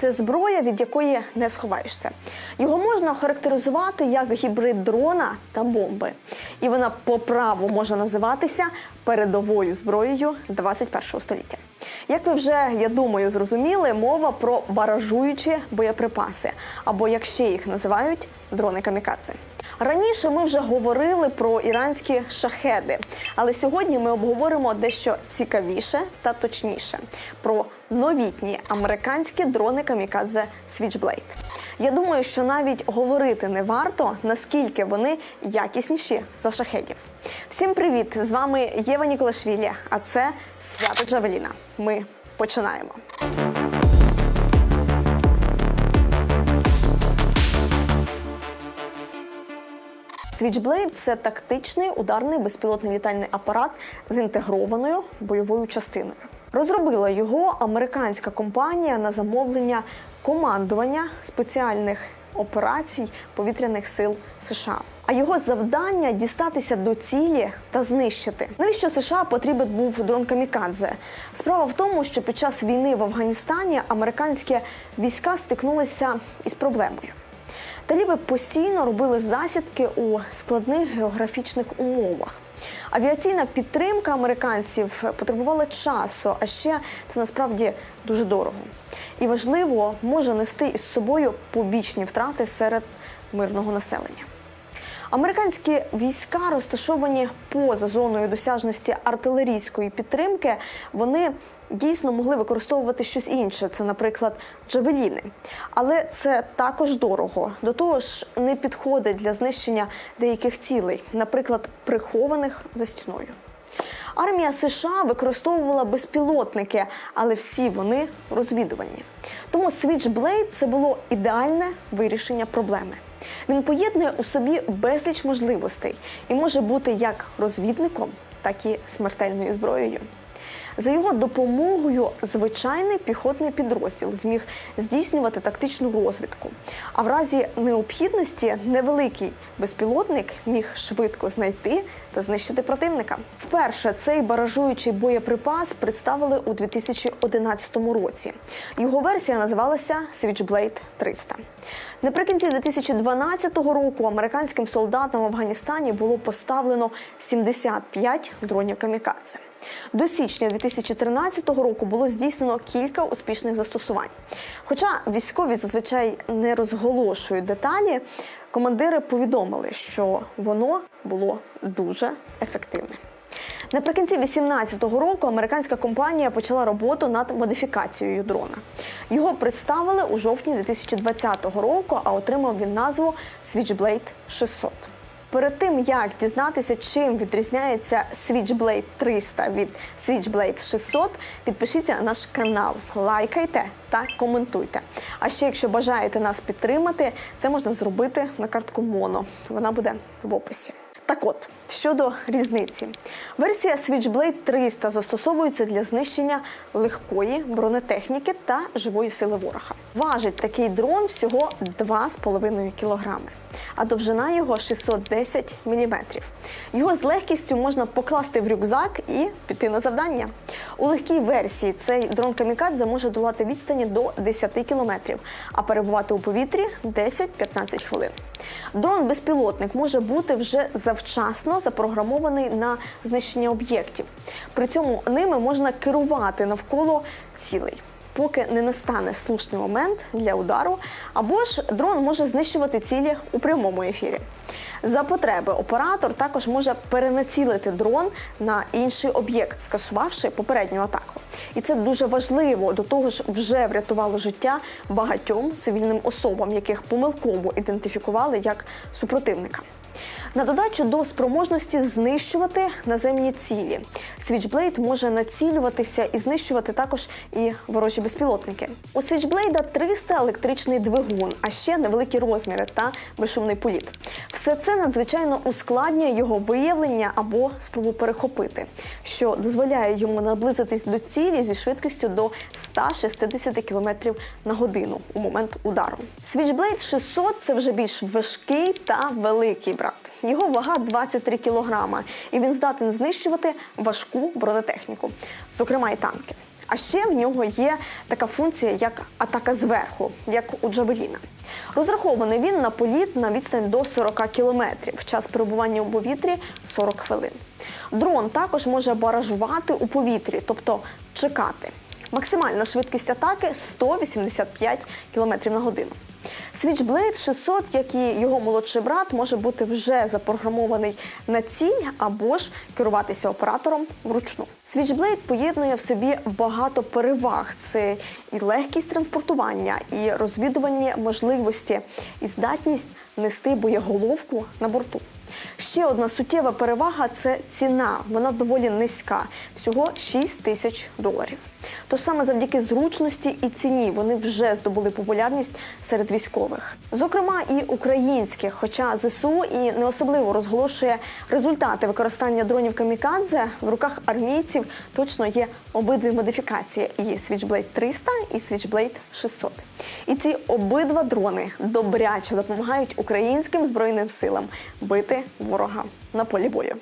Це зброя, від якої не сховаєшся. Його можна характеризувати як гібрид дрона та бомби. І вона по праву може називатися передовою зброєю 21 століття. Як ви вже, я думаю, зрозуміли, мова про баражуючі боєприпаси, або як ще їх називають дрони камікадзе. Раніше ми вже говорили про іранські шахеди, але сьогодні ми обговоримо дещо цікавіше та точніше про новітні американські дрони камікадзе Switchblade. Я думаю, що навіть говорити не варто, наскільки вони якісніші за шахедів. Всім привіт! З вами Єва Ніколашвілі, а це свято Джавеліна. Ми починаємо. Switchblade – це тактичний ударний безпілотний літальний апарат з інтегрованою бойовою частиною. Розробила його американська компанія на замовлення командування спеціальних операцій повітряних сил США. А його завдання дістатися до цілі та знищити. Навіщо США потрібен був дрон Камікадзе? Справа в тому, що під час війни в Афганістані американські війська стикнулися із проблемою. Таліби постійно робили засідки у складних географічних умовах. Авіаційна підтримка американців потребувала часу, а ще це насправді дуже дорого. І важливо може нести із собою побічні втрати серед мирного населення. Американські війська розташовані поза зоною досяжності артилерійської підтримки. Вони дійсно могли використовувати щось інше, це, наприклад, джавеліни. Але це також дорого. До того ж, не підходить для знищення деяких цілей, наприклад, прихованих за стіною. Армія США використовувала безпілотники, але всі вони розвідувальні. Тому Switchblade – це було ідеальне вирішення проблеми. Він поєднує у собі безліч можливостей і може бути як розвідником, так і смертельною зброєю. За його допомогою звичайний піхотний підрозділ зміг здійснювати тактичну розвідку. А в разі необхідності невеликий безпілотник міг швидко знайти та знищити противника. Вперше цей баражуючий боєприпас представили у 2011 році. Його версія називалася Switchblade 300. Наприкінці 2012 року американським солдатам в Афганістані було поставлено 75 дронів камікадзе. До січня 2013 року було здійснено кілька успішних застосувань. Хоча військові зазвичай не розголошують деталі, командири повідомили, що воно було дуже ефективне. Наприкінці 2018 року американська компанія почала роботу над модифікацією дрона. Його представили у жовтні 2020 року, а отримав він назву Switchblade 600. Перед тим як дізнатися, чим відрізняється Switchblade 300 від Switchblade 600, підпишіться на наш канал, лайкайте та коментуйте. А ще, якщо бажаєте нас підтримати, це можна зробити на картку Моно. Вона буде в описі. Так от, щодо різниці, версія Switchblade 300 застосовується для знищення легкої бронетехніки та живої сили ворога. Важить такий дрон всього 2,5 кілограми, а довжина його 610 мм. Його з легкістю можна покласти в рюкзак і піти на завдання. У легкій версії цей дрон камікадзе може долати відстані до 10 кілометрів, а перебувати у повітрі 10-15 хвилин. Дрон безпілотник може бути вже завчасно запрограмований на знищення об'єктів. При цьому ними можна керувати навколо цілей. Поки не настане слушний момент для удару, або ж дрон може знищувати цілі у прямому ефірі. За потреби оператор також може перенацілити дрон на інший об'єкт, скасувавши попередню атаку. І це дуже важливо до того ж вже врятувало життя багатьом цивільним особам, яких помилково ідентифікували як супротивника. На додачу до спроможності знищувати наземні цілі. Switchblade може націлюватися і знищувати також і ворожі безпілотники. У Switchblade 300 електричний двигун, а ще невеликі розміри та безшумний політ. Все це надзвичайно ускладнює його виявлення або спробу перехопити, що дозволяє йому наблизитись до цілі зі швидкістю до 160 км на годину у момент удару. Switchblade 600 – це вже більш важкий та великий брат. Його вага 23 кілограма, і він здатен знищувати важку бронетехніку, зокрема і танки. А ще в нього є така функція, як атака зверху, як у Джавеліна. Розрахований він на політ на відстань до 40 кілометрів. Час перебування у повітрі 40 хвилин. Дрон також може баражувати у повітрі, тобто чекати. Максимальна швидкість атаки 185 км на годину. Switchblade 600, як і його молодший брат, може бути вже запрограмований на ціль або ж керуватися оператором вручну. Switchblade поєднує в собі багато переваг: це і легкість транспортування, і розвідувальні можливості, і здатність нести боєголовку на борту. Ще одна суттєва перевага це ціна. Вона доволі низька, всього 6 тисяч доларів. Тож саме завдяки зручності і ціні вони вже здобули популярність серед військових, зокрема і українських. Хоча ЗСУ і не особливо розголошує результати використання дронів камікадзе в руках армійців. Точно є обидві модифікації: і Switchblade 300 і Switchblade 600. І ці обидва дрони добряче допомагають українським збройним силам бити ворога на полі бою.